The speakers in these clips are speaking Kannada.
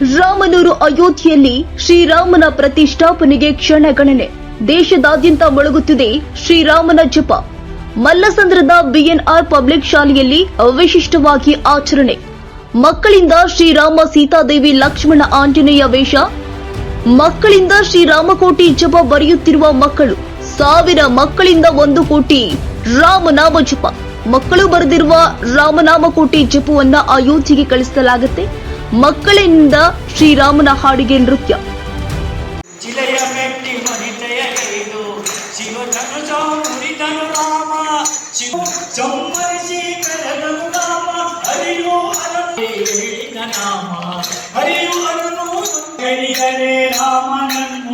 ರಾಮನೂರು ಅಯೋಧ್ಯೆಯಲ್ಲಿ ಶ್ರೀರಾಮನ ಪ್ರತಿಷ್ಠಾಪನೆಗೆ ಕ್ಷಣಗಣನೆ. ದೇಶದಾದ್ಯಂತ ಮೊಳಗುತ್ತಿದೆ ಶ್ರೀರಾಮನ ಜಪ. ಮಲ್ಲಸಂದ್ರದ ಬಿಎನ್ಆರ್ ಪಬ್ಲಿಕ್ ಶಾಲೆಯಲ್ಲಿ ವಿಶಿಷ್ಟವಾಗಿ ಆಚರಣೆ. ಮಕ್ಕಳಿಂದ ಶ್ರೀರಾಮ ಸೀತಾದೇವಿ ಲಕ್ಷ್ಮಣ ಆಂಜನೇಯ ವೇಷ. ಮಕ್ಕಳಿಂದ ಶ್ರೀರಾಮಕೋಟಿ ಜಪ ಬರೆಯುತ್ತಿರುವ ಮಕ್ಕಳು. ಸಾವಿರ ಮಕ್ಕಳಿಂದ ಒಂದು ಕೋಟಿ ರಾಮನಾಮ ಜಪ. ಮಕ್ಕಳು ಬರೆದಿರುವ ರಾಮನಾಮಕೋಟಿ ಜಪವನ್ನ ಅಯೋಧ್ಯೆಗೆ ಕಳಿಸಲಾಗುತ್ತೆ. ಮಕ್ಕಳಿಂದ ಶ್ರೀರಾಮನ ಹಾಡಿಗೆ ನೃತ್ಯ. ಜಿಲ್ಲೆಯ ಮೆಟ್ಟಿ ಶಿವಧನುಜ ಮುರಿದನು ರಾಮ ಶಿವ ರಾಮ ರಾಮನನ್ನು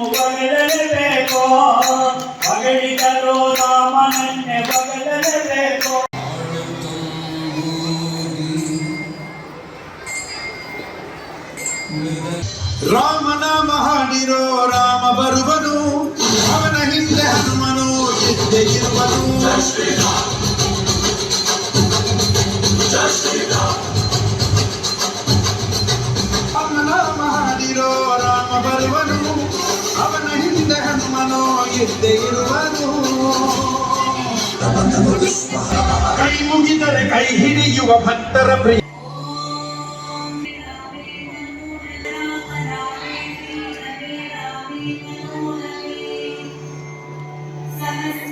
ರಾಮನಾಮ ಮಾಡಿರೋ ರಾಮ ಬರುವನು, ಅವನ ಹಿಂದೆ ಹನುಮನು ಇದ್ದೇ ಇರುವನು. ರಾಮನಾಮ ಮಾಡಿರೋ ರಾಮ ಬರುವನು, ಅವನ ಹಿಂದೆ ಹನುಮನು ಇದ್ದೇ ಇರುವನು. ಕೈ ಮುಗಿದರೆ ಕೈ ಹಿಡಿಯುವ ಭಕ್ತರ ಪ್ರಿಯ.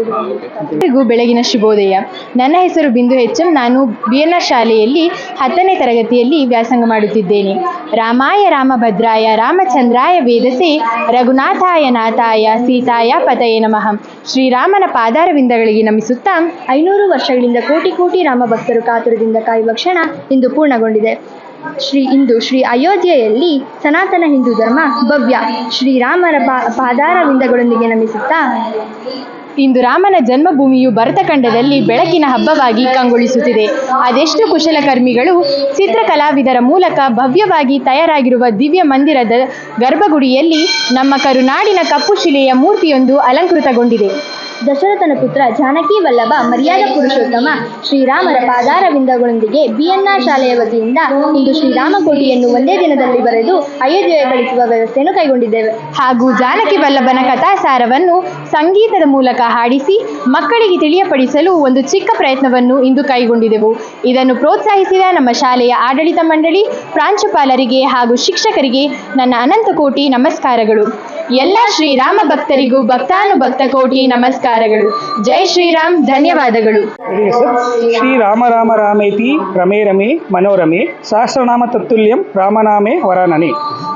ಎಲ್ಲರಿಗೂ ಬೆಳಗಿನ ಶುಭೋದಯ. ನನ್ನ ಹೆಸರು ಬಿಂದು ಎಂ. ನಾನು ಬಿ ಶಾಲೆಯಲ್ಲಿ ಹತ್ತನೇ ತರಗತಿಯಲ್ಲಿ ವ್ಯಾಸಂಗ ಮಾಡುತ್ತಿದ್ದೇನೆ. ರಾಮಾಯ ರಾಮಭದ್ರಾಯ ರಾಮಚಂದ್ರಾಯ ವೇದಸೆ ರಘುನಾಥಾಯ ನಾಥಾಯ ಸೀತಾಯ ಪತಯೇ ನಮಃ. ಶ್ರೀರಾಮನ ಪಾದಾರವಿಂದಗಳಿಗೆ ನಮಿಸುತ್ತಾ ಐನೂರು ವರ್ಷಗಳಿಂದ ಕೋಟಿ ಕೋಟಿ ರಾಮ ಭಕ್ತರು ಕಾತುರದಿಂದ ಕಾಯುವ ಕ್ಷಣ ಇಂದು ಪೂರ್ಣಗೊಂಡಿದೆ. ಶ್ರೀ ಇಂದು ಶ್ರೀ ಅಯೋಧ್ಯೆಯಲ್ಲಿ ಸನಾತನ ಹಿಂದೂ ಧರ್ಮ ಭವ್ಯ ಶ್ರೀರಾಮರ ಪಾದಾರವಿಂದಗಳೊಂದಿಗೆ ನಮಿಸುತ್ತಾ ಇಂದು ರಾಮನ ಜನ್ಮಭೂಮಿಯು ಭರತಖಂಡದಲ್ಲಿ ಬೆಳಕಿನ ಹಬ್ಬವಾಗಿ ಕಂಗೊಳಿಸುತ್ತಿದೆ. ಅದೆಷ್ಟು ಕುಶಲಕರ್ಮಿಗಳು ಚಿತ್ರಕಲಾವಿದರ ಮೂಲಕ ಭವ್ಯವಾಗಿ ತಯಾರಾಗಿರುವ ದಿವ್ಯ ಮಂದಿರದ ಗರ್ಭಗುಡಿಯಲ್ಲಿ ನಮ್ಮ ಕರುನಾಡಿನ ಕಪ್ಪು ಶಿಲೆಯ ಮೂರ್ತಿಯೊಂದು ಅಲಂಕೃತಗೊಂಡಿದೆ. ದಶರಥನ ಪುತ್ರ ಜಾನಕಿ ವಲ್ಲಭ ಮರ್ಯಾದ ಪುರುಷೋತ್ತಮ ಶ್ರೀರಾಮರ ಪಾದಾರವಿಂದಗಳೊಂದಿಗೆ ಬಿಎನ್ಆರ್ ಶಾಲೆಯ ವತಿಯಿಂದ ಇಂದು ಶ್ರೀರಾಮಕೋಟಿಯನ್ನು ಒಂದೇ ದಿನದಲ್ಲಿ ಬರೆದು ಅಯೋಧ್ಯೆಗೆ ಕಳಿಸುವ ವ್ಯವಸ್ಥೆಯನ್ನು ಕೈಗೊಂಡಿದ್ದೇವೆ. ಹಾಗೂ ಜಾನಕಿ ವಲ್ಲಭನ ಕಥಾಸಾರವನ್ನು ಸಂಗೀತದ ಮೂಲಕ ಹಾಡಿಸಿ ಮಕ್ಕಳಿಗೆ ತಿಳಿಯಪಡಿಸಲು ಒಂದು ಚಿಕ್ಕ ಪ್ರಯತ್ನವನ್ನು ಇಂದು ಕೈಗೊಂಡಿದೆವು. ಇದನ್ನು ಪ್ರೋತ್ಸಾಹಿಸಿದ ನಮ್ಮ ಶಾಲೆಯ ಆಡಳಿತ ಮಂಡಳಿ, ಪ್ರಾಂಶುಪಾಲರಿಗೆ ಹಾಗೂ ಶಿಕ್ಷಕರಿಗೆ ನನ್ನ ಅನಂತ ಕೋಟಿ ನಮಸ್ಕಾರಗಳು. ಎಲ್ಲ ಶ್ರೀರಾಮ ಭಕ್ತರಿಗೂ ಭಕ್ತಾನು ಭಕ್ತ ಕೋಟಿ ನಮಸ್ಕಾರಗಳು. ಜೈ ಶ್ರೀರಾಮ್, ಧನ್ಯವಾದಗಳು. ಶ್ರೀ ರಾಮ ರಾಮ ರಾಮೇತಿ, ರಮೇ ರಮೇ ಮನೋರಮೆ ಸಹಸ್ರನಾಮ ತತ್ತುಲ್ಯಂ ರಾಮನಾಮೇ ವರಾನನೆ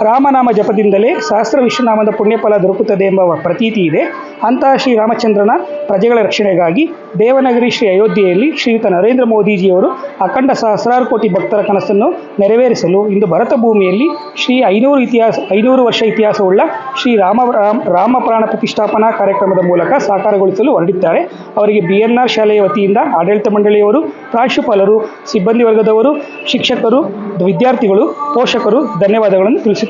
ರಾಮನಾಮ ಜಪದಿಂದಲೇ ಸಹಸ್ರ ವಿಶ್ವನಾಮದ ಪುಣ್ಯಫಲ ದೊರಕುತ್ತದೆ ಎಂಬ ಪ್ರತೀತಿ ಇದೆ. ಅಂತಹ ಶ್ರೀ ರಾಮಚಂದ್ರನ ಪ್ರಜೆಗಳ ರಕ್ಷಣೆಗಾಗಿ ದೇವನಗರಿ ಶ್ರೀ ಅಯೋಧ್ಯೆಯಲ್ಲಿ ಶ್ರೀಯುತ ನರೇಂದ್ರ ಮೋದಿಜಿಯವರು ಅಖಂಡ ಸಹಸ್ರಾರು ಕೋಟಿ ಭಕ್ತರ ಕನಸನ್ನು ನೆರವೇರಿಸಲು ಇಂದು ಭರತ ಭೂಮಿಯಲ್ಲಿ ಶ್ರೀ ಐನೂರು ಇತಿಹಾಸ, ಐನೂರು ವರ್ಷ ಇತಿಹಾಸವುಳ್ಳ ಶ್ರೀ ರಾಮ ರಾಮ ಪ್ರಾಣ ಪ್ರತಿಷ್ಠಾಪನಾ ಕಾರ್ಯಕ್ರಮದ ಮೂಲಕ ಸಾಕಾರಗೊಳಿಸಲು ಹೊರಟಿದ್ದಾರೆ ಅವರಿಗೆ ಬಿ ಎನ್ ಆರ್ ಶಾಲೆಯ ವತಿಯಿಂದ ಆಡಳಿತ ಮಂಡಳಿಯವರು, ಪ್ರಾಂಶುಪಾಲರು, ಸಿಬ್ಬಂದಿ ವರ್ಗದವರು, ಶಿಕ್ಷಕರು, ವಿದ್ಯಾರ್ಥಿಗಳು, ಪೋಷಕರು ಧನ್ಯವಾದಗಳನ್ನು ತಿಳಿಸಿ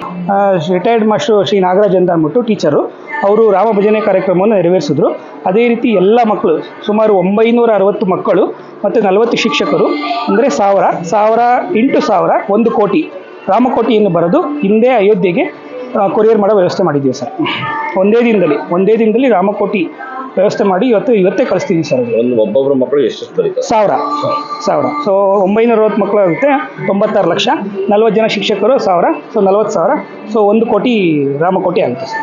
ರಿಟೈರ್ಡ್ ಮಾಸ್ಟರ್ ಶ್ರೀ ನಾಗರಾಜ್ ಅಂತ ಅಂದ್ಬಿಟ್ಟು ಟೀಚರು ಅವರು ರಾಮ ಭಜನೆ ಕಾರ್ಯಕ್ರಮವನ್ನು ನೆರವೇರಿಸಿದ್ರು. ಅದೇ ರೀತಿ ಎಲ್ಲ ಮಕ್ಕಳು, ಸುಮಾರು ಒಂಬೈನೂರ ಅರವತ್ತು ಮಕ್ಕಳು ಮತ್ತು ನಲವತ್ತು ಶಿಕ್ಷಕರು, ಅಂದರೆ ಸಾವಿರ ಸಾವಿರ ಎಂಟು ಸಾವಿರ ಒಂದು ಕೋಟಿ ರಾಮಕೋಟಿಯನ್ನು ಬರೆದು ಹಿಂದೆ ಅಯೋಧ್ಯೆಗೆ ಕೊರಿಯರ್ ಮಾಡೋ ವ್ಯವಸ್ಥೆ ಮಾಡಿದ್ದೀವಿ ಸರ್. ಒಂದೇ ದಿನದಲ್ಲಿ ಒಂದೇ ದಿನದಲ್ಲಿ ರಾಮಕೋಟಿ ವ್ಯವಸ್ಥೆ ಮಾಡಿ ಇವತ್ತು ಇವತ್ತೇ ಕಳಿಸ್ತೀನಿ ಸರ್. ಒಂದು ಒಬ್ಬೊಬ್ಬರು ಮಕ್ಕಳು ಎಷ್ಟು ಬರೀತಾರೆ? ಸಾವಿರ ಸಾವಿರ. ಸೊ ಒಂಬೈನೂರ ಅರವತ್ತು ಮಕ್ಕಳು ಆಗುತ್ತೆ ತೊಂಬತ್ತಾರು ಲಕ್ಷ. ನಲ್ವತ್ತು ಜನ ಶಿಕ್ಷಕರು ಸಾವಿರ. ಸೊ ನಲ್ವತ್ತು ಸಾವಿರ. ಸೊ ಒಂದು ಕೋಟಿ ರಾಮಕೋಟಿ ಆಗುತ್ತೆ ಸರ್.